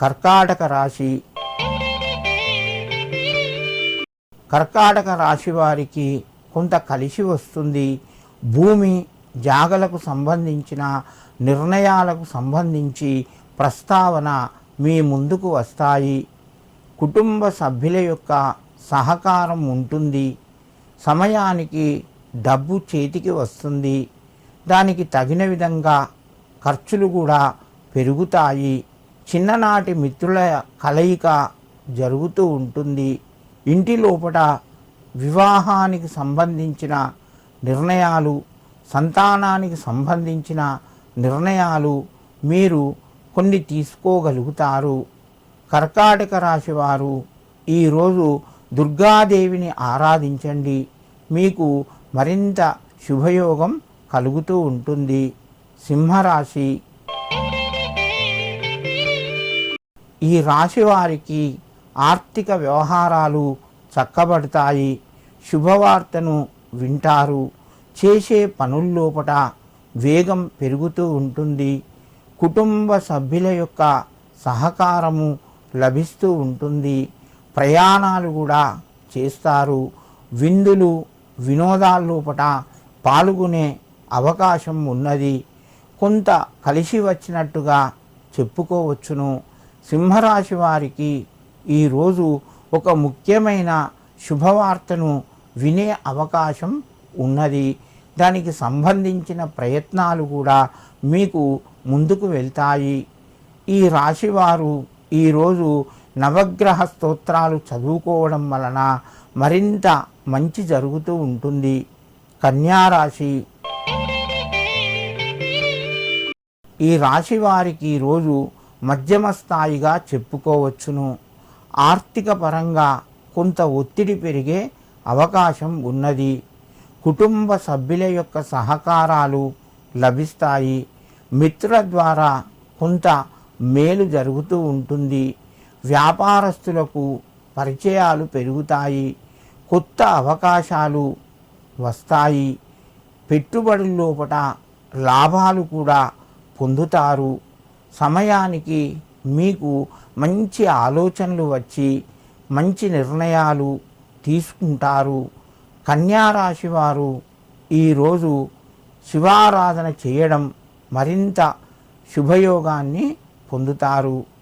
కర్కాటక రాశి. కర్కాటక రాశి వారికి కొంత కలిసి వస్తుంది. భూమి జాగలకు సంబంధించిన నిర్ణయాలకు సంబంధించి ప్రస్తావన మీ ముందుకు వస్తాయి. కుటుంబ సభ్యుల యొక్క సహకారం ఉంటుంది. సమయానికి డబ్బు చేతికి వస్తుంది. దానికి తగిన విధంగా ఖర్చులు కూడా పెరుగుతాయి. చిన్ననాటి మిత్రుల కలయిక జరుగుతూ ఉంటుంది. ఇంటి లోపల వివాహానికి సంబంధించిన నిర్ణయాలు సంతానానికి సంబంధించిన నిర్ణయాలు మీరు కొన్ని తీసుకోగలుగుతారు. కర్కాటక రాశి వారు ఈరోజు దుర్గాదేవిని ఆరాధించండి. మీకు మరింత శుభయోగం కలుగుతూ ఉంటుంది. సింహరాశి ఈ రాశి వారికి ఆర్థిక వ్యవహారాలు చక్కబడతాయి. శుభవార్తను వింటారు. చేసే పనుల్లోపట వేగం పెరుగుతూ ఉంటుంది. కుటుంబ సభ్యుల యొక్క సహకారము లభిస్తూ ఉంటుంది. ప్రయాణాలు కూడా చేస్తారు. విందులు వినోదాల్లోపట పాల్గొనే అవకాశం ఉన్నది. కొంత కలిసి వచ్చినట్టుగా చెప్పుకోవచ్చును. సింహరాశి వారికి ఈరోజు ఒక ముఖ్యమైన శుభవార్తను వినే అవకాశం ఉన్నది. దానికి సంబంధించిన ప్రయత్నాలు కూడా మీకు ముందుకు వెళ్తాయి. ఈ రాశివారు ఈరోజు నవగ్రహ స్తోత్రాలు చదువుకోవడం వలన మరింత మంచి జరుగుతూ ఉంటుంది. కన్యారాశి ఈ రాశి వారికి ఈరోజు మధ్యమ స్థాయిగా చెప్పుకోవచ్చును. ఆర్థిక పరంగా కొంత ఒత్తిడి పెరిగే అవకాశం ఉన్నది. కుటుంబ సభ్యుల యొక్క సహకారాలు లభిస్తాయి. మిత్రుల ద్వారా కొంత మేలు జరుగుతూ ఉంటుంది. వ్యాపారస్తులకు పరిచయాలు పెరుగుతాయి. కొత్త అవకాశాలు వస్తాయి. పెట్టుబడుల లోపట లాభాలు కూడా పొందుతారు. సమయానికి మీకు మంచి ఆలోచనలు వచ్చి మంచి నిర్ణయాలు తీసుకుంటారు. కన్యారాశి వారు ఈరోజు శివారాధన చేయడం మరింత శుభయోగాన్ని పొందుతారు.